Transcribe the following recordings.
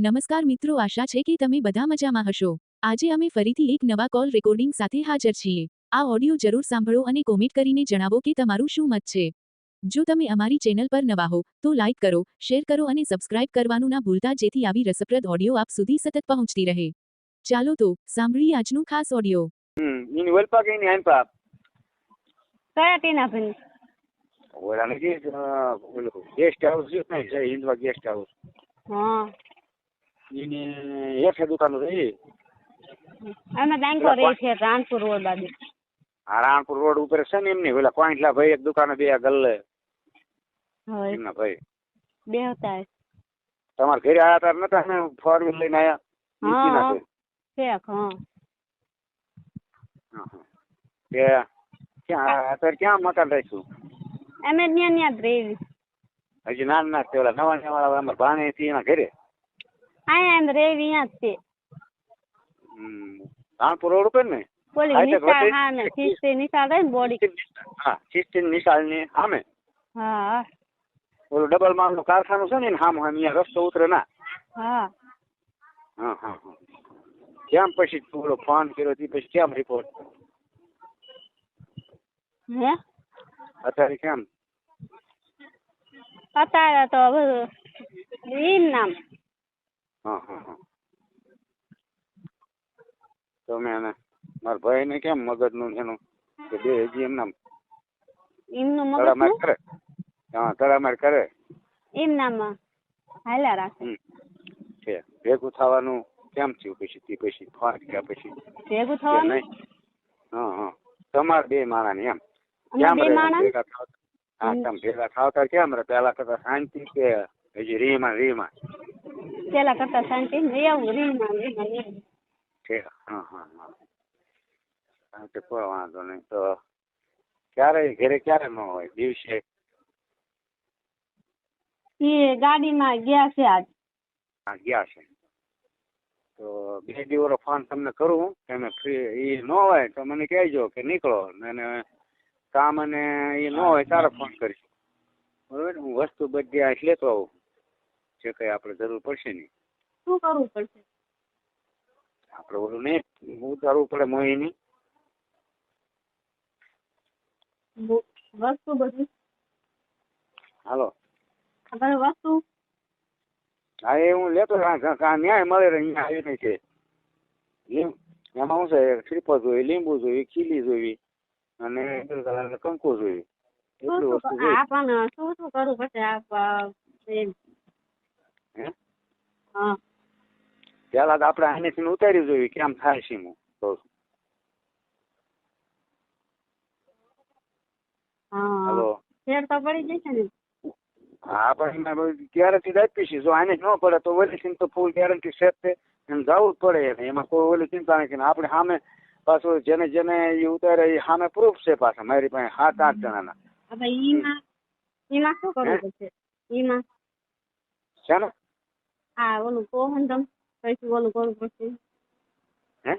નમસ્કાર મિત્રો આશા છે કે તમે બધા મજામાં હશો. આજે અમે ફરીથી એક નવા કોલ રેકોર્ડિંગ સાથે હાજર છીએ. આ ઓડિયો જરૂર સાંભળો અને કોમેન્ટ કરીને જણાવો કે તમારું શું મત છે. જો તમે અમારી ચેનલ પર નવા હો તો લાઇક કરો શેર કરો અને સબસ્ક્રાઇબ કરવાનું ના ભૂલતા જેથી આવી રસપ્રદ ઓડિયો આપ સુધી સતત પહોંચતી રહે. ચાલો તો સાંભળીએ આજનું ખાસ ઓડિયો. હમ એની વલપા કઈ ની આનપા કયા ટીનાભાઈ ઓલા જે ઓલું ગેસ્ટ હાઉસ છે ને હિન્દવા ગેસ્ટ હાઉસ હા. હેઠે દુકાન રહી અમે બેંકો રહી છે રાણપુર રોડ બાજુ. હા રાણપુર રોડ ઉપર છે ને એમની પેલા કોઈટલા ભાઈ એક દુકાને બે ગલ્લે. એમના ભાઈ. બે હતા. તમારા ઘરે આયા તાર નતા ને? ફોર વ્હીલ લઈને આયા? છે? હા. ના કે ક્યાં અત્યારે ક્યાં મકાન રાખ્યું? અમે ત્યાં ત્યાં જ રહી હજી નાના ના પેલા નવા નવા અમારે અમારા ભાણે થી એના ઘરે? અહીંયા એમ રેવી અહીંયા જ છે હમ. રાણપુર રોડ ઉપર ને બોલી હા, એટલે નિશાળ વચ્ચે- હા ને શિસ્તી નિશાળ રહી ને બોડી હા સિસ્ટીન નિશાળની સામે હા ઓલું ડબલ માલનું કારખાનું છે ને હામ હામ અહીંયા રસ્તો ઉતરે ના હા હા હા હા કેમ પછી તું ઓલો ફોન કર્યો તે પછી કેમ રિપોર્ટ હે અત્યારે કેમ અત્યારે તો બધું ઈ નામ હા હા હા. તમે એને મારા ભાઈ ને કેમ મગજનું એનું કે બે હજી એમના એમનું મગજ તડામાર કરે? હા તડામાર કરે. એમનામાં? નામ હાલ્યા રાખે છે. ભેગું થવાનું કેમ થયું પછી? તે પછી ફાટ ગયા પછી? ભેગું થવાનું? નહીં? હા હા. તમારે બે માણા ને એમ. અમે કેમ બે રહે માણસ ભેગા થાવ હા તમે ભેગા થાવતા કેમ રહે પેલા કરતા શાંતિ કે હજી રીમાં રીમાં પેલા કરતા શાંતિ એવું રીમાં રીમાં રીમાં. છે હા હા હા હા તો કોઈ વાંધો નહીં તો ક્યારે ઘરે ક્યારે ન હોય દિવસે એ ગાડીમાં ગયા છે આજ આ ગયા છે તો બે દિવસનો ફોન તમને કરું તમે ફ્રી એ ન હોય તો મને કહેજો કે નીકળો. અને કામ અને એ ન હોય તારે ફોન કરીશ. બરોબર? હું વસ્તુ બધી આ લેતો આવું. જે કઈ આપણે જરૂર પડશે ને. શું કરવું પડશે? આપણે ઓલું નહીં ઉતારવું પડે મોહીની વસ્તુ બધી? હાલો. તમારે વસ્તુ? હા એ હું લેતો ન્યાય મળે અહીંયા આવી નહીં છે એમાં શું છે શ્રીફળ જોઈ લીંબુ જોઈ ખીલી જોઈ અને કંકુ જોઈ. શું એટલી શું વસ્તુ ક- જોઈ. આ પણ શું શું કરવું પડશે? પેલા તો આપણે આનેથી ઉતારી જોયું કેમ થાય હાલો. ફેર તો પડી જશે ને. હા પણ ગેરંટી આપી છે. જો આને ન પડે તો ઓલી તો ફૂલ ગેરંટી સેટ છે એમ જવું જ પડે એમાં કોઈ ઓલી ચિંતા નથી આપણે સામે પાછું જેને જેને એ ઉતારે એ સામે પ્રૂફ છે પાછા. મારી પાસે સાત આઠ જણાના. ઈમાં શું કરવું પડશે? ને આ ઓલું કોહન તમ પછી ઓલું કરવું પડશે. હે?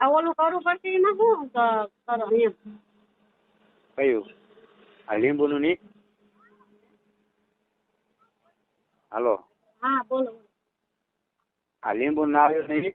આ ઓલું કરવું પડશે એમાં શું કરો એમ. કયું? આ લીંબુનું નહીં હાલો. હા બોલો આ લીંબુ ના આવ્યું નહીં?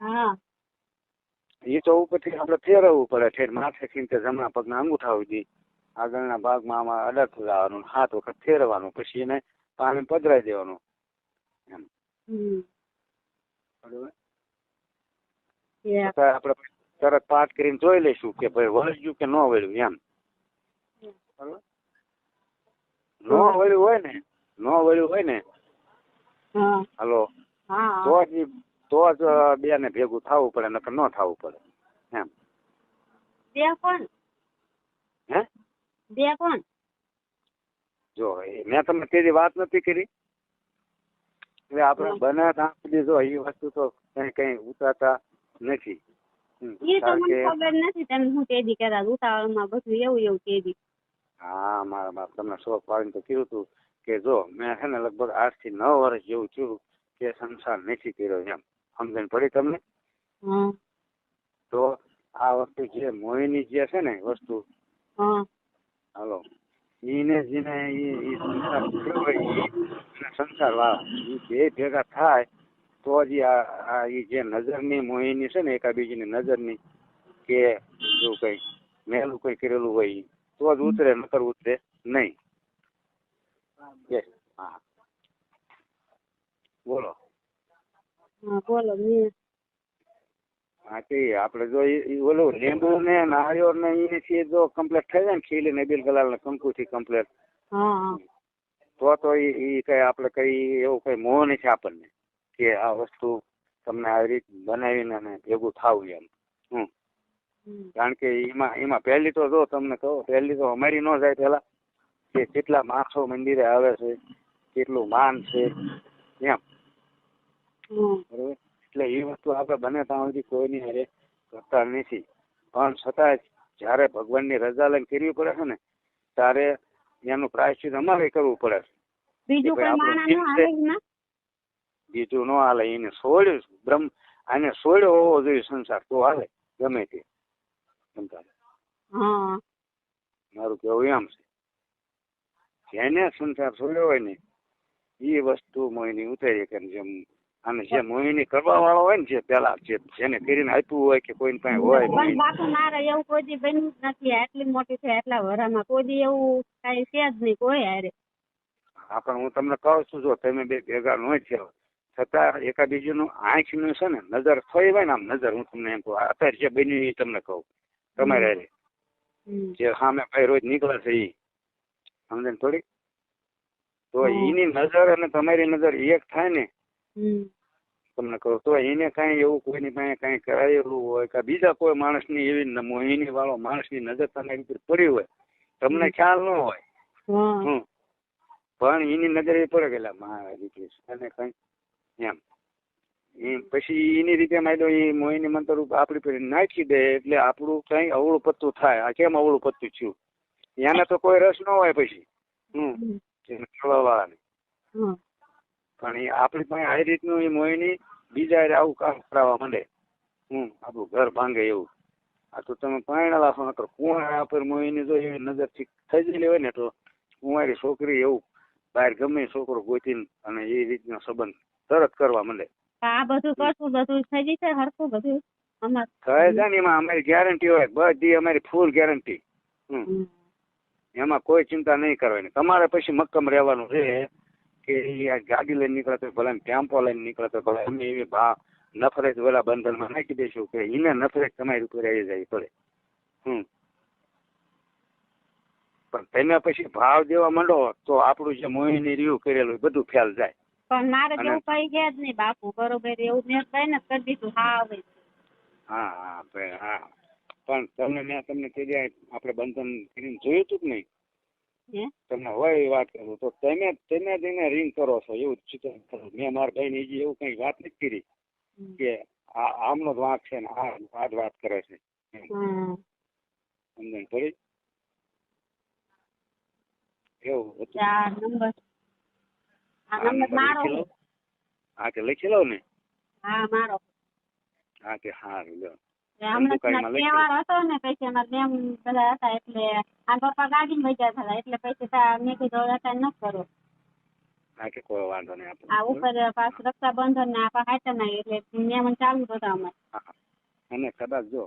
હા. એ તો ઉપરથી આપણે ફેરવવું પડે ઠેર માથેથી તે જમણા પગના અંગૂઠા સુધી આગળના ભાગમાં આમાં અડક લાવવાનું હાથ વખત ફેરવાનું પછી એને પાણી પધરાઈ દેવાનું. એમ. આપણે તરત પાઠ કરીને જોઈ લઈશું કે ભાઈ વળ્યું કે ન વળ્યું એમ. ન વળ્યું હોય ને ન વળ્યું હોય ને હાલો. તો જ તો જ બે ને ભેગું થવું પડે નકર ન થવું પડે એમ. બે કોણ? હે? બે કોણ? જો મેં તમને તેની વાત નથી કરી. એટલે આપણે બને ત્યાં સુધી જો એ વસ્તુ તો કઈ કઈ ઉતારતા નથી. એ તો મને કે ખબર નથી તમે હું તેદી કહેતા ઉતાવળમાં બધું એવું એવું તેદી હા મારા બાપ તમને શોખ પાડીને તો કીધું હતું કે જો મેં છે ને લગભગ આઠથી નવ વર્ષ જેવું થયું કે સંસાર નથી કર્યો એમ. સમજણ પડી તમને? તો આ વસ્તુ જે મોહિની જે છે ને વસ્તુ હાલો. એને જેને ઈ સંસાર કર્યો હોય અને સંસાર વાળા બે ભેગા થાય તો જ આ આ જે નજરની મોહિની છે ને એકાબીજીની નજરની કે જો કઈ મેલું કઈ કરેલું હોય તો જ ઉતરે નકર ઉતરે નહીં. હા. બોલો. હા બોલો મેં હા તે આપણે જો ઓલું લીંબુ ને નાળિયેર ને એથી જો કમ્પ્લીટ થઈ જાય ને ખીલી ને બિલ ગલાલ ને કંકુ થી કમ્પ્લીટ તો તો ઈ કઈ આપણે કઈ એવું કઈ મોહ નથી આપણને કે આ વસ્તુ તમને આવી રીત બનાવીને અને ભેગું થાવું એમ. હમ. કારણ કે એમાં એમાં પહેલી તો જો તમને કહો પહેલી તો અમારી ન જાય પેલા કે કેટલા માણસો મંદિરે આવે છે કેટલું માન છે એમ. બરોબર? એટલે એ વસ્તુ આપણે બને ત્યાં સુધી કોઈની હારે કરતા નથી. પણ છતાં જ્યારે ભગવાનની રજા લઈને કરવી પડે છે ને ત્યારે એનું પ્રાયશ્ચિત અમારે કરવું પડે છે. બીજું કોઈ માણસ હાલે બીજું ન હાલે એને છોડ્યું બ્રહ્મ આને છોડ્યો હોવો જોઈએ સંસાર તો હાલે ગમે તે. મારું કેવું એમ છે. જેને સંસાર છોડ્યો હોય ને એ વસ્તુ મોયની ઉતારી કરી જેમ અને જે મોહિની કરવા વાળો હોય ને જે પેલા જે જેને કરીને આપ્યું હોય કે કોઈ પાસે હોય પણ બાપુ મારે એવું કોઈ દી બન્યું જ નથી. આટલી મોટી છે આટલા વરામાં કોઈ દી એવું કઈ છે જ નહીં કોઈ હારે. હા પણ હું તમને કહું છું જો તમે બે ભેગા ન થયો છતાં એકાબીજીનું આંખનું છે ને નજર થઈ હોય ને આમ નજર હું તમને એમ કહું અત્યારે જે બન્યું એ તમને કહું તમારે હારે. જે સામે ભાઈ રોજ નીકળે છે એ સમજે ને થોડી? તો એની નજર અને તમારી નજર એક થાય ને. તમને કહું તો એને કાંઈ એવું કોઈની પાસે કાંઈ કરાયેલું હોય કે બીજા કોઈ માણસની એવી મોહિની વાળો માણસની નજર તમારી ઉપર પડી હોય તમને ખ્યાલ ન હોય. હમ. પણ એની નજર એ પડે ગયેલા દીકરી અને કઈ એમ. પછી એની રીતે માયલો એ મોહિની મંત્ર આપણી પેલી નાખી દે એટલે આપણું કઈ અવળું પત્તું થાય. આ કેમ અવળું પત્તું થયું? એને તો કોઈ રસ ન હોય પછી. હમ. વાળાને પણ એ આપણી પાસે આ રીતનું એ મોહિની બીજા આવું કામ કરાવવા માંડે. હમ આપણું ઘર ભાંગે એવું. આ તો તમે પાણી છો નકર કુંવારા પર મોહિની જો એવી નજરથી થઈ ગયેલી હોય ને તો કુંવારી છોકરી એવું બહાર ગમે છોકરો ગોતીને અને એ રીતનો સંબંધ તરત કરવા માંડે. આ બધું કરશું બધું થઈ જશે હરખું બધું. અમાર થાય છે ને એમાં અમારી ગેરંટી હોય બધી અમારી ફૂલ ગેરંટી હમ. હમ. એમાં કોઈ ચિંતા નહીં કરવાની. તમારે પછી મક્કમ રહેવાનું છે. કે ગાડી લઈને નીકળે તો ભલે ટેમ્પો લઈને નીકળે તો ભલે અમે એવી ભા નફરત ઓલા બંધનમાં નાખી દઈશું કે એને નફરત તમારી ઉપર આવી જાય પડે હમ. પણ તેને પછી ભાવ દેવા માંડો તો આપણું જે મોહિની રહ્યું કરેલું બધું ફેલ જાય. પણ મારે જેવું કઈ છે જ નહીં બાપુ બરોબર? એવું મેં કઈ ને કરી દીધું હા હવે હા હા હા. પણ તમને મેં તમને કીધી આપણે બંધન કરીને જોયું હતું કે નહીં? તમને હોય એ વાત કરું. તો તમે તમે એને રિંગ કરો છો એવું ચિત્ર કરું. મેં મારા ભાઈ ની એવું કઈ વાત નથી કરી કે આ આમનો જ વાંક છે ને આ આ જ વાત કરે છે. સમજણ પડી? એવું હતું? હા કે લખી લઉં ને? હા મારો. હા કે હારું લ્યો. હમણાં તહેવાર હતો ને પછી અમારા મેમ બધા હતા એટલે આ પપ્પા ગાડીમાં વહી હતા એટલે પછી મેં કીધું હવે ન કરો. હા કે કોઈ વાંધો નહીં આ ઉપર પાછું રક્ષાબંધન ને આ પાછા ના એટલે મેમન ચાલુ હતા અમારે. અને કદાચ જો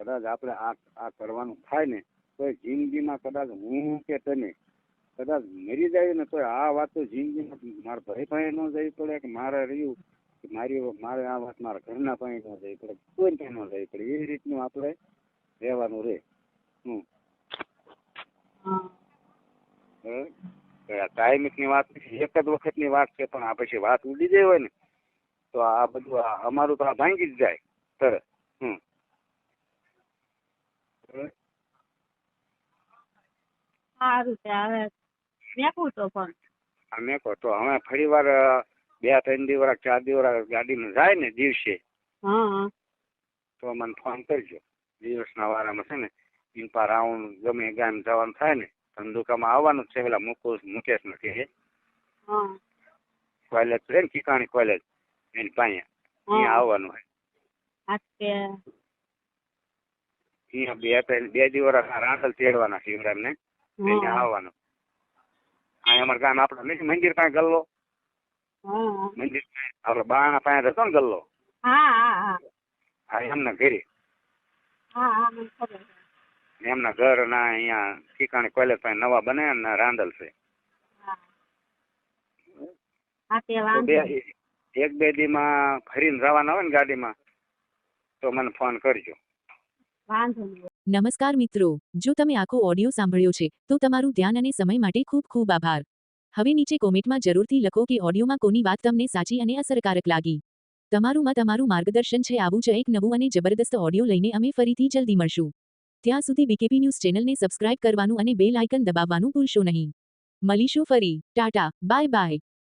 કદાચ આપણે આ આ કરવાનું થાય ને તો જિંદગી જિંદગીમાં કદાચ હું કે તમે કદાચ મરી જાય ને તો આ વાત તો જિંદગીમાં મારા ભાઈ ભાઈ ન જવી પડે કે મારે રહ્યું? કે મારી મારે આ વાત મારા ઘરના પાસે ન જવી પડે કોઈ ત્યાં ન જવી પડે એ રીતનું આપણે રહેવાનું રહે હમ. ટાઈમિક કાયમિકની વાત નથી એક જ વખતની વાત છે પણ આ પછી વાત ઉડી જાય હોય ને તો આ બધું અમારું તો આ ભાંગી જ જાય તરત. હમ. સારું છે હવે મેકું તો પણ. અમે કહો તો હવે ફરી વાર બે ત્રણ દિવસ ચાર દિવસ ગાડીમાં જાય ને દિવસે તો મને ફોન કરજો. દિવસના વારામાં છે ને ઇન્પા રાઉન્ડ ગમે ગામ જવાનું થાય ને ધંધુકામાં આવવાનું છે પેલા મુકુશ મુકેશ નથી હા. કોલેજ છે ને કિકાણી કોલેજ એની પાસે અહીંયા આવવાનું હોય. અહીંયા બે ત્રણ બે દિવસ રાંધલ તેડવાના શિવરામ ને અહીંયા આવવાનું. અહીંયા અમારે ગામ આપડે નથી મંદિર પાસે ગલ્લો. મંદિર આપણે બાણા પાસે હતો ને ગલ્લો. હા એમને ઘેરી એમના ઘરે. હા હા મને ખબર છે. એમના ઘર ના અહીંયા ઠીકાણે કોલેજ પાસે નવા બને ને રાંદલ છે. તો બે દી માં ફરીને જવાના હોય ને ગાડીમાં તો મને ફોન કરજો. નમસ્કાર મિત્રો જો તમે આખો ઓડિયો સાંભળ્યો છે તો તમારું ધ્યાન અને સમય માટે ખૂબ ખૂબ આભાર. હવે નીચે કોમેન્ટમાં જરૂરથી લખો કે ઓડિયોમાં કોની વાત તમને સાચી અને અસરકારક લાગી. તમારું મત તમારું માર્ગદર્શન છે આવું જ એક નવું અને જબરદસ્ત ઓડિયો લઈને અમે ફરીથી જલ્દી મળશું. ત્યાં સુધી બીકેપી ન્યૂઝ ચેનલને સબસ્ક્રાઇબ કરવાનું અને બેલ આઇકન દબાવવાનું ભૂલશો નહીં. મળીશું ફરી. ટાટા. Bye bye.